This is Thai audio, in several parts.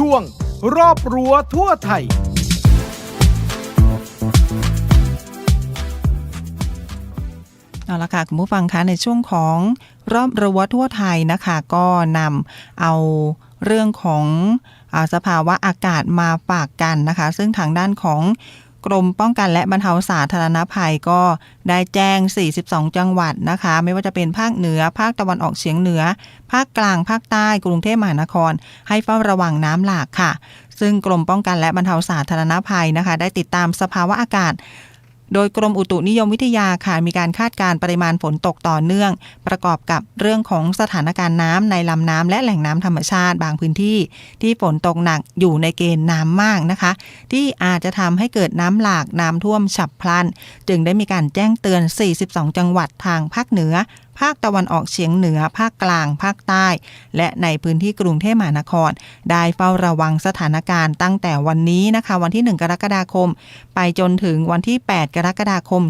ช่วง รอบรั้วทั่วไทย เอาละค่ะ คุณผู้ฟังคะในช่วงของรอบรั้วทั่วไทยนะคะก็นำเอาเรื่องของอสภาวะอากาศมาฝากกันนะคะ ซึ่งทางด้านของ กรมป้องกันและบรรเทาสาธารณภัยก็ได้แจ้ง 42 จังหวัดนะคะ ไม่ว่าจะเป็นภาคเหนือ ภาคตะวันออกเฉียงเหนือ ภาคกลาง ภาคใต้ กรุงเทพมหานคร ให้เฝ้าระวังน้ำหลากค่ะ ซึ่งกรมป้องกันและบรรเทาสาธารณภัยนะคะ ได้ติดตามสภาวะอากาศ โดยกรมอุตุนิยมวิทยาค่ะมีการคาดการณ์ปริมาณฝนตกต่อเนื่อง ประกอบกับเรื่องของสถานการณ์น้ำในลำน้ำและแหล่งน้ำธรรมชาติบางพื้นที่ ที่ฝนตกหนักอยู่ในเกณฑ์น้ำมากนะคะ ที่อาจจะทำให้เกิดน้ำหลากน้ำท่วมฉับพลัน จึงได้มีการแจ้งเตือน 42 จังหวัดทางภาคเหนือ ภาคตะวันออกเฉียงเหนือ ภาคกลาง ภาคใต้ และในพื้นที่กรุงเทพมหานคร ได้เฝ้าระวังสถานการณ์ตั้งแต่วันนี้นะคะ วันที่ 1 กรกฎาคม ไปจนถึงวันที่ 8 กรกฎาคม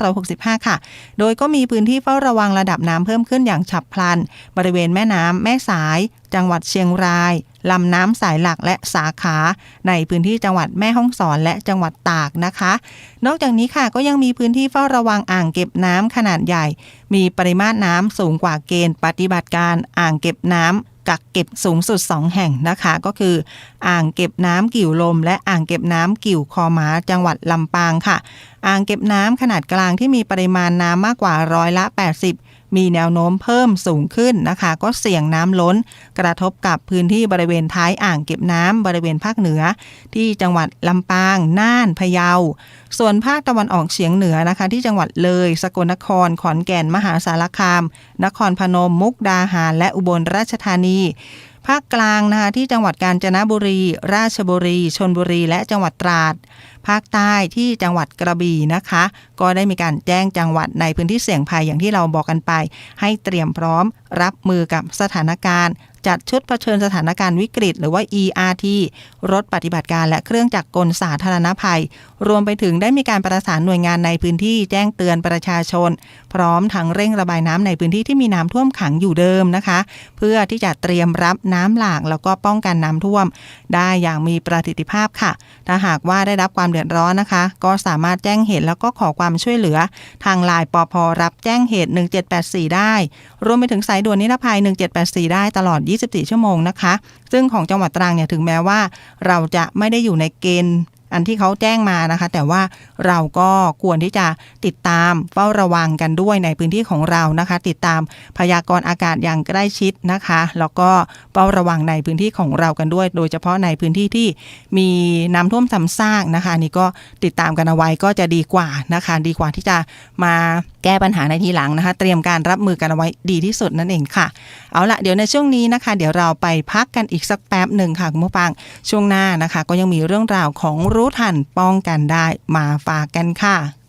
2565 ค่ะ โดยก็มีพื้นที่เฝ้าระวังระดับน้ำเพิ่มขึ้นอย่างฉับพลัน บริเวณแม่น้ำแม่สาย จังหวัดเชียงราย ลำน้ำสายหลักและสาขา ในพื้นที่จังหวัดแม่ฮ่องสอนและจังหวัดตากนะคะ นอกจากนี้ค่ะก็ยังมีพื้นที่เฝ้าระวังอ่างเก็บน้ำขนาดใหญ่ มีปริมาตรน้ำสูงกว่าเกณฑ์ปฏิบัติการอ่างเก็บน้ำกักเก็บสูงสุด 2 แห่งนะคะ ก็คือ อ่างเก็บน้ำกิ่วลม และอ่างเก็บน้ำกิ่วคอหมาจังหวัดลำปางค่ะ อ่างเก็บน้ำขนาดกลางที่มีปริมาณน้ำมากกว่าร้อยละ 80 มีแนวโน้มเพิ่มสูงขึ้นนะคะ ก็เสี่ยงน้ำล้น กระทบกับพื้นที่บริเวณท้ายอ่างเก็บน้ำบริเวณภาคเหนือ ที่จังหวัดลำปาง น่าน พะเยา ส่วนภาคตะวันออกเฉียงเหนือนะคะ ที่จังหวัดเลย สกลนคร ขอนแก่น มหาสารคาม นครพนม มุกดาหาร และอุบลราชธานีภาคกลางนะคะที่จังหวัดกาญจนบุรี ราชบุรี ชนบุรี และจังหวัดตราด ภาคใต้ที่จังหวัดกระบี่นะคะ ก็ได้มีการแจ้งจังหวัดในพื้นที่เสี่ยงภัยอย่างที่เราบอกกันไป ให้เตรียมพร้อมรับมือกับสถานการณ์จัดชุดเผชิญสถานการณ์วิกฤต หรือว่า ERT รถปฏิบัติการและเครื่องจักรกลสาธารณภัย รวมไปถึงได้มีการประสานหน่วยงานในพื้นที่แจ้งเตือนประชาชน พร้อมทั้งเร่งระบายน้ำในพื้นที่ที่มีน้ำท่วมขังอยู่เดิมนะคะ เพื่อที่จะเตรียมรับน้ำหลากแล้วก็ป้องกันน้ำท่วม ได้อย่างมีประสิทธิภาพค่ะ ถ้าหากว่าได้รับความเดือดร้อนนะคะ ก็สามารถแจ้งเหตุแล้วก็ขอความช่วยเหลือ ทางไลน์ปพรับแจ้งเหตุ 1784 ได้ รวมไปถึงสายด่วนนิรภัย 1784 ได้ตลอด 24 ชั่วโมงนะคะ ซึ่งของจังหวัดตรังเนี่ยถึงแม้ว่า เราจะไม่ได้อยู่ในเกณฑ์ อันที่เขาแจ้งมานะคะ แต่ว่าเราก็ควรที่จะติดตามเฝ้าระวังกันด้วยในพื้นที่ของเรานะคะ ติดตามพยากรณ์อากาศอย่างใกล้ชิดนะคะ แล้วก็เฝ้าระวังในพื้นที่ของเรากันด้วย โดยเฉพาะในพื้นที่ที่มีน้ำท่วมซ้ำซากนะคะนี่ก็ติดตามกันเอาไว้ก็จะดีกว่านะคะ ดีกว่าที่จะมา แก้ปัญหาในทีหลังนะคะ เตรียมการรับมือกันเอาไว้ดีที่สุดนั่นเองค่ะ เอาละเดี๋ยวในช่วงนี้นะคะ เดี๋ยวเราไปพักกันอีกสักแป๊บหนึ่งค่ะคุณผู้ฟังช่วงหน้านะคะ ก็ยังมีเรื่องราวของรู้ทันป้องกันได้มาฝากกันค่ะ